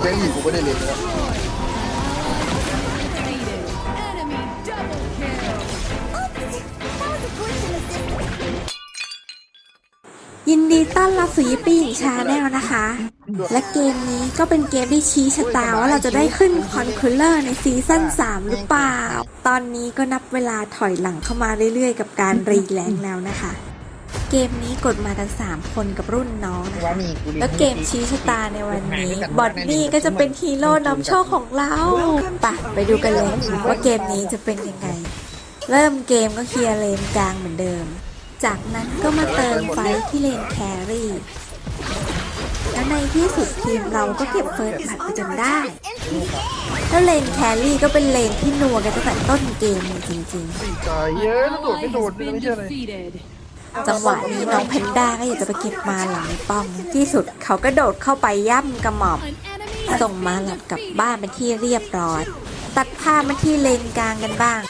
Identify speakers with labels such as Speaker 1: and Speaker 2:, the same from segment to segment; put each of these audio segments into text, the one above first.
Speaker 1: แค่นี้กูไม่ได้เล่นแล้ว
Speaker 2: ยินดีต้อนรับสู่ยิปปี้หญิงชาแนลนะคะ และเกมนี้ก็เป็นเกมที่ชี้ชะตาว่าเราจะได้ขึ้นคอนคูลเลอร์ในซีซั่น3 หรือเปล่า ตอนนี้ก็นับเวลาถอยหลังเข้ามาเรื่อยๆ กับการรีแรงแล้วนะคะ เกมนี้กดมากัน 3 คนกับรุ่นน้องนะคะแล้วเกมชี้ชะตาในวันนี้ บอดนี่ก็จะเป็นฮีโร่นำโชคของเราปะไปดูกันเลยว่าเกมนี้จะเป็นยังไง เริ่มเกมก็เคลียร์เลนกลางเหมือนเดิม จากนั้นก็มาเติมไฟที่เลนแครี่แล้วในที่สุดทีมเราก็เก็บเฟิร์สบัตรไปจนได้ แล้วเลนแครี่ก็เป็นเลนที่นัวกันตั้งแต่ต้นเกมเลยจริง
Speaker 1: ตายเยอะแล้วโดด
Speaker 3: Ally
Speaker 1: ไม่โดด
Speaker 3: has
Speaker 1: ไม่
Speaker 3: been
Speaker 1: ใช่อะไร
Speaker 3: defeated.
Speaker 2: ๆ จังหวะนี้น้องแพนด้าก็อยากจะไปเก็บมาหลังป้อม ที่สุดเขาก็โดดเข้าไปย่ำกระหม่อม ส่งมาหลับกลับบ้านเป็นที่เรียบร้อย ตัดภาพมาที่เลนกลางกันบ้าง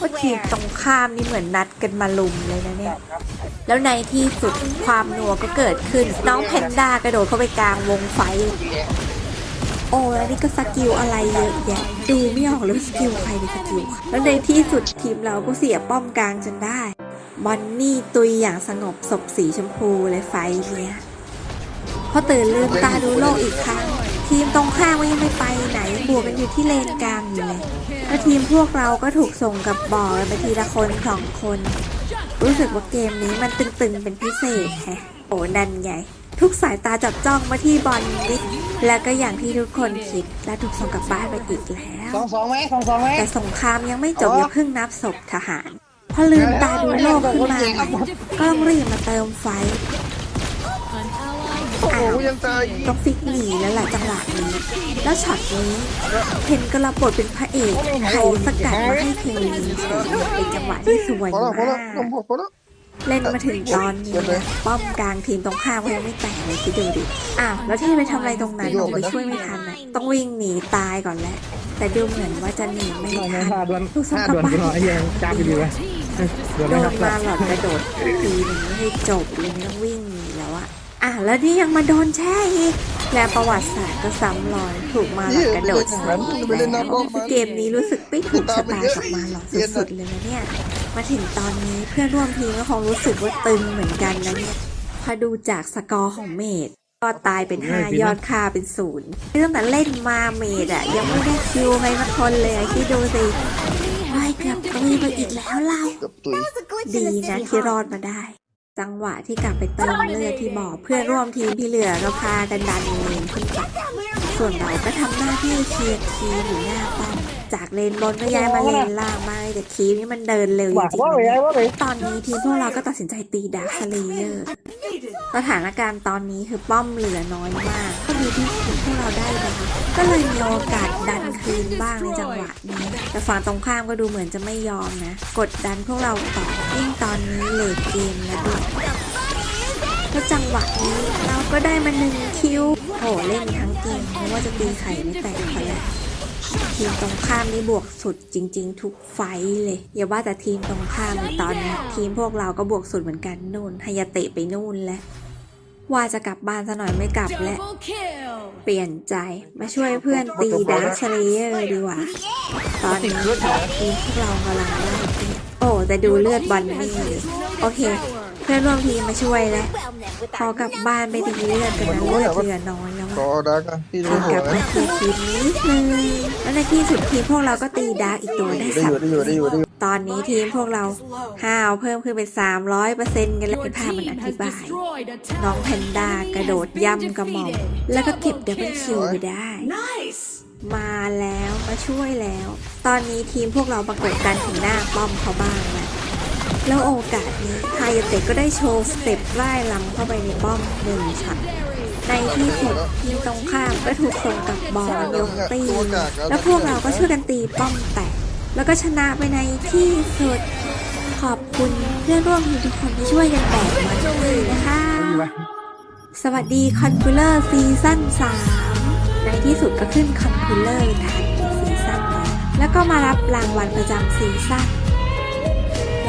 Speaker 2: ว่าทีมตรงข้ามนี่เหมือนนัดกันมาลุมเลยนะเนี่ย แล้วในที่สุดความนัวก็เกิดขึ้น น้องแพนด้ากระโดดเข้าไปกลางวงไฟ โอ้แล้วนี่ก็สกิลอะไรเยอะแยะดูไม่ออกเลยสกิลใครเป็นสกิล แล้วในที่สุดทีมเราก็เสียป้อมกลางจนได้ บอนนี่ตุยอย่างสงบศพสีชมพูเลยไฟเนี้ยพอตื่นลืมตาดูโลกอีกครั้ง ทีมตรงข้ามก็ยังไม่ไปไหนบวกกันอยู่ที่เลนกลางอยู่เลยแล้วทีมพวกเราก็ถูกส่งกับบ่อกันไปทีละคนสองคน รู้สึกว่าเกมนี้มันตึงๆเป็นพิเศษแฮะโอ้นั่นไงทุกสายตาจับจ้องมาที่บอลนิกและก็อย่างที่ทุกคนคิด และถูกส่งกลับบ้านไปอีกแล้ว
Speaker 1: สองสองไหมสองสองไหม
Speaker 2: แต่สงครามยังไม่จบอย่าเพิ่งนับศพทหาร พอลืมตาดูโลกขึ้นมาก็ต้องรีบมาเติมไฟ
Speaker 3: An ally
Speaker 1: โอ้โหยังตายอีก
Speaker 2: ต้องฟิกหนีแล้วแหละจังหวะนี้ แล้วช็อตนี้เพนก็รับบทเป็นพระเอกไขสกัดมาให้เพลงเฉยเป็นจังหวะที่สวย
Speaker 1: พอแล้วพอ
Speaker 2: มา
Speaker 1: แล้ว
Speaker 2: ก
Speaker 1: ลงพอแล้ว
Speaker 2: เล่นมาถึงตอนนี้นะป้อมกลางทีมตรงข้ามก็ยังไม่แตกเลยคิดดูดิ อ้าวแล้วที่ไปทำอะไรตรงนั้นหนูไปช่วยไม่ทันนะต้องวิ่งหนีตายก่อนแหละแต่ดูเหมือนว่าจะหนีไม่
Speaker 4: ไม่
Speaker 2: ทัน
Speaker 4: ห้าดวน
Speaker 2: ลูกสอง
Speaker 4: ห้าก
Speaker 2: ลับ
Speaker 4: ดวน
Speaker 2: บ้า
Speaker 4: พี่น้องไอ้
Speaker 2: น
Speaker 4: เหี้ยังจ้าไปดีวะดวน
Speaker 2: โดนมาหลอดกระโดดทีหนึงให้จบเลยไม่ต้องวิ่งหนีแล้วอะอะแล้วนี่ยังมาโดนแช่อีกและประวัติศาสตร์ก็ซ้ำรอยถูกมาหลอดกระโดดใส่อีกแล้วเกมนี้รู้สึกไม่ถูกชะตากับมาหลอดสุดๆเลยนะเนี่ย มาถึงตอนนี้เพื่อนร่วมทีมก็คงรู้สึกว่าตึงเหมือนกันนะเนี่ยพอดูจากสกอร์ของเมดก็ตายเป็น 5 ยอดค่าเป็นศูนย์ตั้งแต่เล่นมาเมดอะยังไม่ได้คิวใครมาคนเลยคิดดูสิ ไอ้ยเกือบตุยไปอีกแล้วเรา
Speaker 1: กับตุย
Speaker 2: ดีนะที่รอดมาได้ จังหวะที่กลับไปเติมเลือดที่บ่อเพื่อนร่วมทีมที่เหลือก็พากันดันเลนขึ้นไปส่วนเราก็ทำหน้าที่เคลียร์คีมอยู่หน้าป้อม จากเลนบนก็ย้ายมาเลนล่างมาแต่คีมนี่มันเดินเร็วจ
Speaker 4: ว่า
Speaker 2: ริง
Speaker 4: ว่า
Speaker 2: ๆ
Speaker 4: ไป
Speaker 2: นะ
Speaker 4: ว่าไป
Speaker 2: ตอนนี้ทีมพวกเราก็ตัดสินใจตีดาร์คสเลเยอร์สถานการณ์ตอนนี้คือป้อมเหลือน้อยมากก็ดีที่ทีมพวกเราได้ดาร์คก็เลยมีโอกาสดันคืนบ้างในจังหวะนี้แต่ฝั่งตรงข้ามก็ดูเหมือนจะไม่ยอมนะ กดดันพวกเราต่อยิ่งตอนนี้เลดเกมแล้วด้วยแล้วจังหวะนี้เราก็ได้มาหนึ่งคิวโหเล่นทั้งเกมไม่ว่าจะตีไข่ไม่แตกเขาแหละ ทีมตรงข้ามนี่บวกสุดจริง ๆ ทุกไฟท์เลย อย่าว่าแต่ทีมตรงข้ามเลยตอนนี้ทีมพวกเราก็บวกสุดเหมือนกันนู่นฮายาเตะไปนู่นแล้วว่าจะกลับบ้านซะหน่อยไม่กลับแล้ว
Speaker 3: double kill.
Speaker 2: เปลี่ยนใจมาช่วยเพื่อนตีดาร์คเชเลเยอร์ดีกว่า ตอนนี้ทีมพวกเรากำลังไล่ตีโอ้แต่ดูเลือดบอลนี่ดิโอเค เพื่อนร่วมทีมมาช่วยแล้วพอกลับบ้านไปตีเลือดกันนะเลือดเหลือน้อยแล้ว
Speaker 1: ขอ
Speaker 2: อะ
Speaker 1: ดักนะพี่
Speaker 2: ข
Speaker 1: ไม่
Speaker 2: อ
Speaker 1: หั
Speaker 2: ก
Speaker 1: ว
Speaker 2: ลับ
Speaker 1: นะ
Speaker 2: มาเคลียร์ทีมนิดนึงแล้วในที่สุดทีมพวกเราก็ตีดาร์กอีกตัวได้
Speaker 1: ได้
Speaker 2: สา
Speaker 1: อ
Speaker 2: ม
Speaker 1: ยู่ได้อยู่ได้อยู่ได้อยู่
Speaker 2: ตอนนี้ทีมพวกเราห้าวเพิ่มขึ้นเป็น 300เปอร์เซ็นต์กันแล้ว
Speaker 3: Your
Speaker 2: ให้ภาพมัน
Speaker 3: team
Speaker 2: อ
Speaker 3: has
Speaker 2: ธิบาย
Speaker 3: destroyed a
Speaker 2: น้อง
Speaker 3: tower.
Speaker 2: แพนด้ากระโดดย่ำกระหม่อมแล้วก็เก็บดับเบิลคิวไปได้มาแล้วมาช่วยแล้ว ตอนนี้ทีมพวกเราปรากฏกันถึงหน้าป้อมเขาบ้างแล้ว แล้วโอกาสนี้ไฮยาเตะก็ได้โชว์สเต็ปไล่ลำเข้าไปในป้อมหนึ่งช็อตในที่สุดทีมตรงข้ามก็ถูกส่งกลับบอลยกตีแล้วพวกเราก็ช่วยกันตีป้อมแตกแล้วก็ชนะไปในที่สุดขอบคุณเพื่อนร่วมทีมทุกคนที่ช่วยกันแบกมันเลยนะคะ สวัสดีคอนคูลเลอร์ซีซั่น3 ในที่สุดก็ขึ้นคอนคูลเลอร์ทันในซีซั่นนี้แล้วก็มารับรางวัลประจำซีซั่นแล้ว